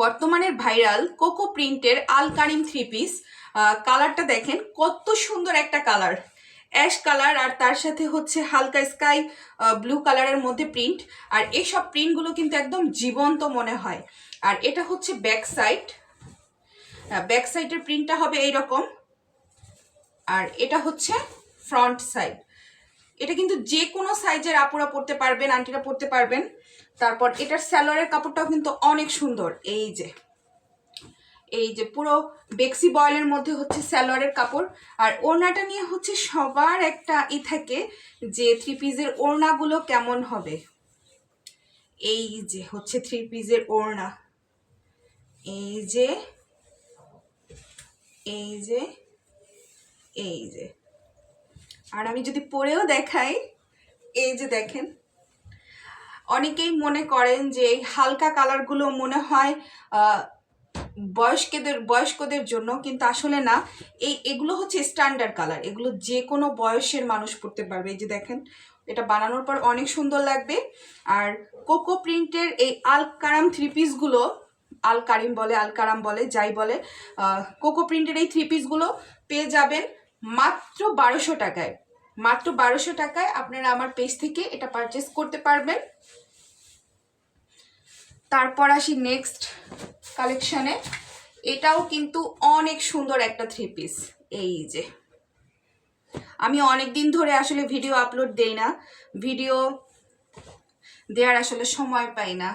বর্তমানের viral cocoa প্রিন্টের আল কারিম three piece কালারটা দেখেন, কত সুন্দর একটা কালার। অ্যাশ কালার আর তার সাথে হচ্ছে হালকা স্কাই ব্লু কালারের মধ্যে প্রিন্ট। আর এইসব প্রিন্টগুলো কিন্তু একদম জীবন্ত মনে হয়। আর এটা হচ্ছে ব্যাক সাইড। ব্যাক সাইডের প্রিন্টটা হবে এইরকম। আর এটা হচ্ছে ফ্রন্ট সাইড। এটা কিন্তু যে কোনো সাইজের আপুরা পরতে পারবেন, আন্টিরা পরতে পারবেন। তারপর এটার স্যালোয়ারের কাপড়টাও কিন্তু অনেক সুন্দর। এই যে এই যে পুরো বেক্সি বয়েলের মধ্যে হচ্ছে স্যালোয়ারের কাপড়। আর ওড়নাটা নিয়ে হচ্ছে সবার একটা ই থাকে যে থ্রি পিসের ওড়নাগুলো কেমন হবে। এই যে হচ্ছে থ্রি পিসের ওড়না। এই যে এই যে এই যে। আর আমি যদি পরেও দেখাই, এই যে দেখেন, অনেকেই মনে করেন যে এই হালকা কালারগুলো মনে হয় বয়স্কদের বয়স্কদের জন্য, কিন্তু আসলে না, এই, এগুলো হচ্ছে স্ট্যান্ডার্ড কালার এগুলো যে কোনো বয়সের মানুষ পরতে পারবে। এই যে দেখেন, এটা বানানোর পর অনেক সুন্দর লাগবে। আর কোকো প্রিন্টের এই আল কারাম থ্রি পিসগুলো আল কারিম বলে, আল কারাম বলে, যাই বলে কোকো প্রিন্টের এই থ্রি পিসগুলো পেয়ে যাবেন। মাত্র বারোশো টাকায়। মাত্র বারোশো টাকায় আপনারা আমার পেজ থেকে এটা পারচেস করতে পারবেন। তারপর আসি নেক্সট কালেকশানে এটাও কিন্তু অনেক সুন্দর একটা থ্রি পিস এই যে। আমি অনেক দিন ধরে আসলে ভিডিও আপলোড দেই না। ভিডিও দেওয়ার আসলে সময় পাই না।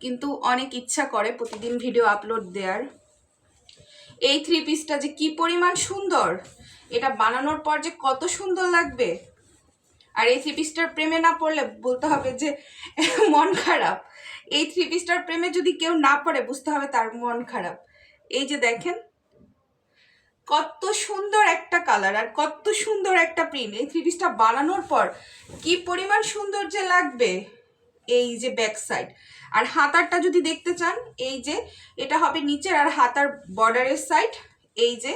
কিন্তু অনেক ইচ্ছা করে প্রতিদিন ভিডিও আপলোড দেওয়ার এই থ্রি পিসটা যে কি পরিমাণ সুন্দর? এটা বানানোর পর যে কত সুন্দর লাগবে? আর এই থ্রি পিসটার প্রেমে না পড়লে বলতে হবে যে মন খারাপ। এই থ্রি পিসটার প্রেমে যদি কেউ না পড়ে, বুঝতে হবে তার মন খারাপ। এই যে দেখেন, কত সুন্দর একটা কালার আর কত সুন্দর একটা প্রিন্ট এই থ্রি পিসটা বানানোর পর কি পরিমাণ সুন্দর যে লাগবে? এই যে ব্যাক সাইড আর হাতারটা যদি দেখতে চান, এই যে এটা হবে নিচের আর হাতার বর্ডারের সাইড এই যে।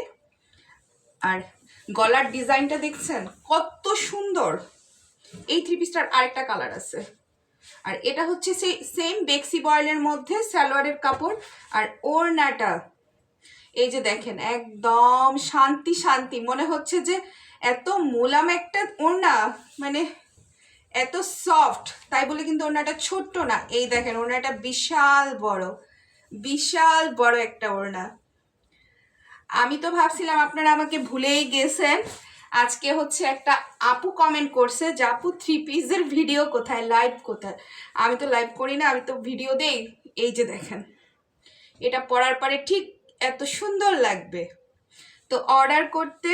আর গলার ডিজাইনটা দেখছেন, কত সুন্দর। এই থ্রি পিসটার আরেকটা কালার আছে। আর এটা হচ্ছে সেই সেম বেক্সি বয়েলের মধ্যে সালোয়ারের কাপড় আর ওড়নাটা। এই যে দেখেন, একদম শান্তি শান্তি। মনে হচ্ছে যে এত মোলাম একটা ওড়না মানে এত সফট তাই বলে কিন্তু ওড়নাটা ছোট্ট না। এই দেখেন, ওড়নাটা বিশাল বড় বিশাল বড় একটা ওড়না। আমি তো ভাবছিলাম আপনারা আমাকে ভুলেই গেছেন। আজকে হচ্ছে একটা আপু কমেন্ট করছে যে, আপু থ্রি পিসের ভিডিও কোথায়? লাইভ কোথায়? আমি তো লাইভ করি না, আমি তো ভিডিও দেই। এই যে দেখেন, এটা পরার পরে ঠিক এত সুন্দর লাগবে। তো অর্ডার করতে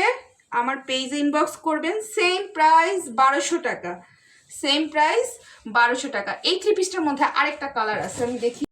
আমার পেজে ইনবক্স করবেন সেম প্রাইস বারোশো টাকা। সেম প্রাইস বারোশো টাকা। এই থ্রি পিসটার মধ্যে আরেকটা কালার আছে আমি দেখি।